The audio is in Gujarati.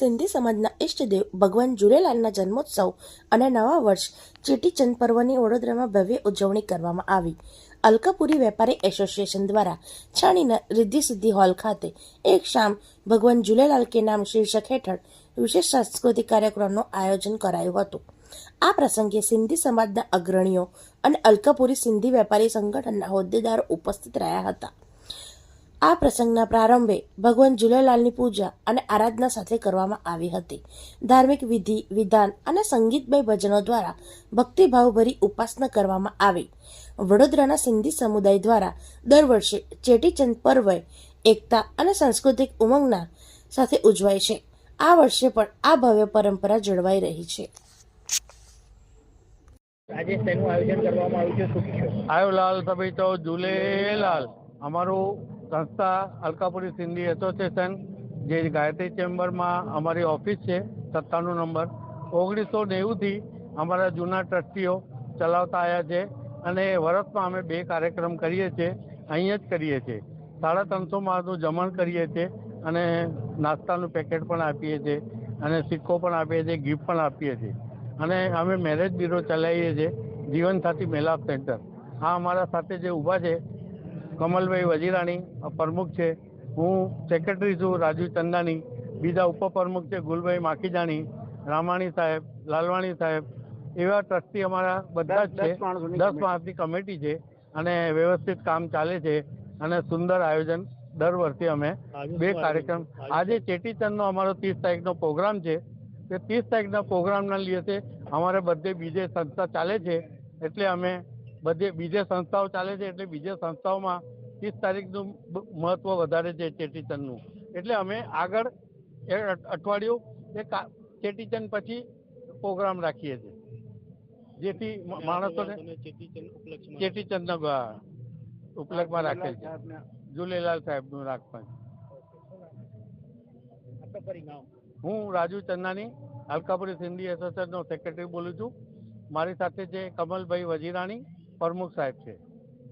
સિંધી સમાજના ઈષ્ટદેવ ભગવાન ઝૂલેલાલના જન્મોત્સવ અને નવા વર્ષ ચેટીચંદ પર્વની વડોદરામાં ભવ્ય ઉજવણી કરવામાં આવી. અલકાપુરી વેપારી એસોસિએશન દ્વારા છાણીના રિદ્ધિ સિદ્ધિ હોલ ખાતે એક શામ ભગવાન ઝૂલેલાલ કે નામ શીર્ષક હેઠળ વિશેષ સાંસ્કૃતિક કાર્યક્રમનું આયોજન કરાયું હતું. આ પ્રસંગે સિંધી સમાજના અગ્રણીઓ અને અલકાપુરી સિંધી વેપારી સંગઠનના હોદ્દેદારો ઉપસ્થિત રહ્યા હતા. આ પ્રસંગના પ્રારંભે ભગવાન ઝૂલેલાલની પૂજા અને આરાધના સાથે કરવામાં આવી હતી. ધાર્મિક વિધિ વિધાન અને સંગીતમય ભજનો દ્વારા ભક્તિભાવભરી ઉપાસના કરવામાં આવી. વડોદરાના સિંધી સમુદાય દ્વારા દર વર્ષે ચેટીચંદ પર્વ એકતા અને સાંસ્કૃતિક ઉમંગના સાથે ઉજવાય છે. આ વર્ષે પણ આ ભવ્ય પરંપરા જળવાઈ રહી છે. આજે તેનું આયોજન કરવામાં આવ્યું છે શું લાલ સભી તો જુલેલાલ. અમારું સંસ્થા અલકાપુરી સિંધી એસોસિએશન, જે ગાયત્રી ચેમ્બરમાં અમારી ઓફિસ છે, સત્તાણું નંબર, ઓગણીસો નેવુંથી અમારા જૂના ટ્રસ્ટીઓ ચલાવતા આવ્યા છે અને વર્ષમાં અમે બે કાર્યક્રમ કરીએ છીએ, અહીંયા જ કરીએ છીએ. સાડા ત્રણસો માણસનું જમણ કરીએ છીએ અને નાસ્તાનું પેકેટ પણ આપીએ છીએ અને સિક્કો પણ આપીએ છીએ, ગિફ્ટ પણ આપીએ છીએ. અને અમે મેરેજ બ્યુરો ચલાવીએ છીએ, જીવનસાથી મેલાપ સેન્ટર. આ અમારા સાથે જે ઊભા છે કમલભાઈ વજીરાણી પ્રમુખ છે. હું સેક્રેટરી છું રાજુ ચંદાની. બીજા ઉપપ્રમુખ છે ગુલભાઈ માખીજાણી રામાણી સાહેબ લાલવાણી સાહેબ. એવા ટ્રસ્ટી અમારા બધા જ છે દસ માણસોની દસ માણસની કમિટી છે અને વ્યવસ્થિત કામ ચાલે છે અને સુંદર આયોજન દર વર્ષે અમે બે કાર્યક્રમ આજે ચેટીચંદનો અમારો ત્રીસ તારીખનો પ્રોગ્રામ છે. તે ત્રીસ તારીખના પ્રોગ્રામના લીધે અમારે બધે બીજે સંસ્થા ચાલે છે. એટલે અમે બધે બીજે સંસ્થાઓ ચાલે છે એટલે બીજે સંસ્થાઓમાં ત્રીસ તારીખનું મહત્વ વધારે છે ચેટીચંદનું. એટલે અમે આગળ એ અઠવાડિયું એ ચેટીચંદ પછી પ્રોગ્રામ રાખીએ છીએ. જેથી માણસોને ચેટીચંદના ઉપલક્ષમાં રાખેલ છે. ઝુલેલાલ સાહેબનું રાખવાનું. હું રાજુ ચંદાની અલકાપુરી સિંધી એસોસિએશનનો સેક્રેટરી બોલું છું. મારી સાથે છે કમલભાઈ વજીરાણી પ્રમુખ સાહેબ છે.